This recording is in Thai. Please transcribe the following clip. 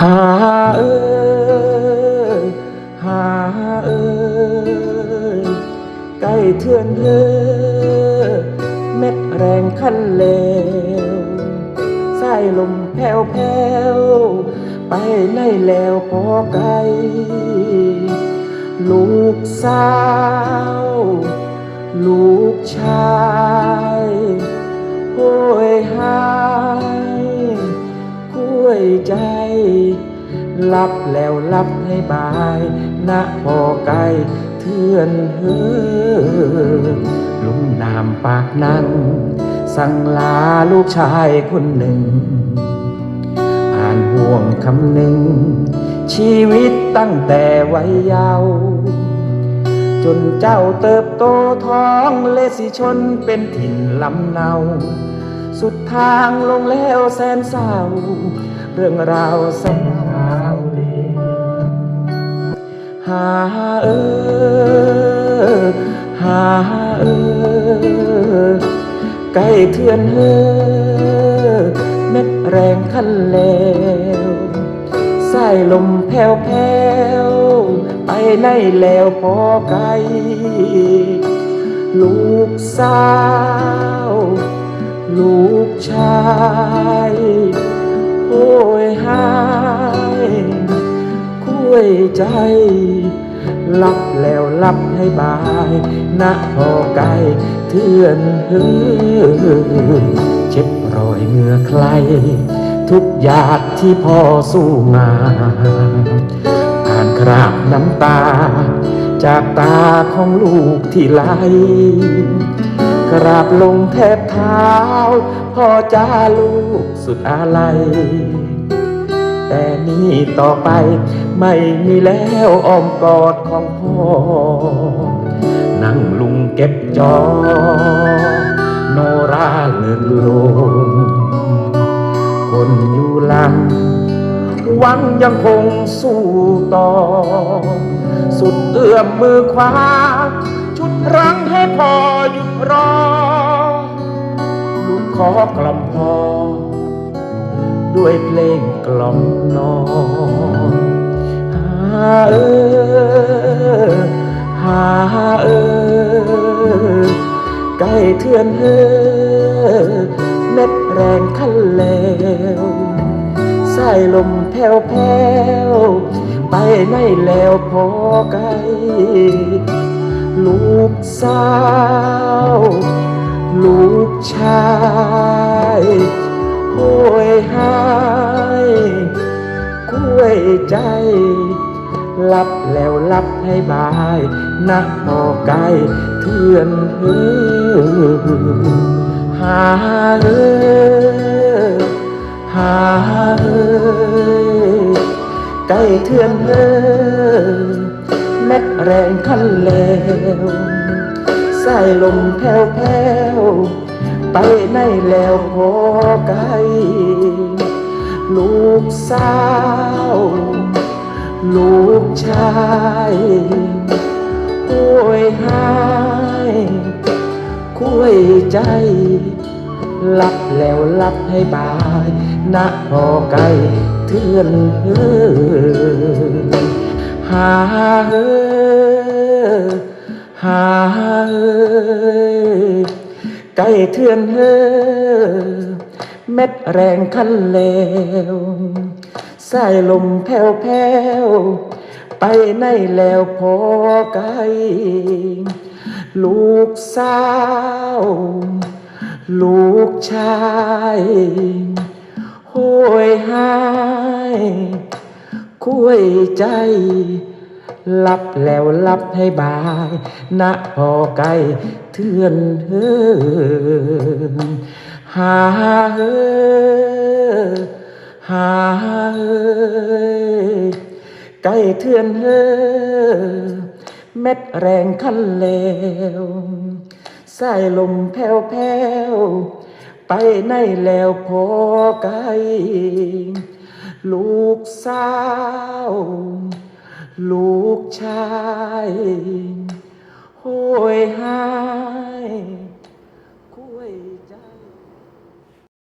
หาเอ้ยหาเอ้ยใกล้เทือนเธอเม็ดแรงคันเลวสายลมแผ่วแผ่วๆไปในแล้วพอไกล ลูกสาว ลูกชาย ลับแล้วลับให้บายนะพอไกลเทือนเฮือลุงนามปากนั้น สั่งลาลูกชายคนหนึ่ง อ่านห่วงคำหนึ่ง ชีวิตตั้งแต่วัยเยาว์จนเจ้าเติบโตท้องเลสิชนเป็นถิ่นลำเนา สุดทางลงแล้วแสนเศร้า เรื่องราวแสนา หาเออหาเออใกล้เทือนเฮอเม็ดแรงคันแล้วสายลมแผ่วแผ่วๆไปในแล้วพอไกลลูกสาว ลูกชาย โอ้ยหา คุยใจ ลับแล้วลับให้บายนะพอไกลเทือนเฮือเช็ดรอยเหงื่อใคร ทุกหยาดที่พ่อสู้งานผ่านคราบน้ำตา จากตาของลูกที่ไหลกราบลงแทบเท้า พ่อจ้าลูกสุดอาลัย แต่นี่ต่อไปไม่มีแล้วอ้อมกอดของพ่อ นั่งลุงเก็บจอ โนราเลินลงคนอยู่หลังหวังยังคงสู้ต่อ สุดเอื้อมมือขวาชุดรั้งให้พอหยุดรอลูกขอกล่อมพอ ด้วยเพลงกล่อมนอนหาเออหาเออใกล้เทือนเฮอเม็ดแรงคันแล้วสายลมแผ่วแผ่วๆไปในแล้วพอไกลลูกสาว ลูกชาย โอ้ยหายคุยใจลับแล้วลับให้บายนะพอไกลเทือนเฮือหาเออหาเออใกล้เทือนเฮือเม็ดแรงคันแล้วสายลมแผ่วแผ่ว ไปในแล้วพอไกลลูกสาว ลูกชายโอ้ยหายคุยใจลับแล้วลับให้บายนะพอไกลเทือนเฮือหาเออหาเออ ใกล้เทือนเฮอเม็ดแรงคันเลวสายลมแผ่วแผ่วไปในแล้วพอไกลลูกสาว ลูกชายโหยหายคุยใจ ลับแล้วลับให้บายนะพอไกลเทือนเฮือหาเฮือหาเอ้ยใกล้เทือนเฮอเม็ดแรงคันเลวสายลมแผ่วแผ่วๆไปในแล้วพอไกลลูกสาว ลูกชายโหยหาย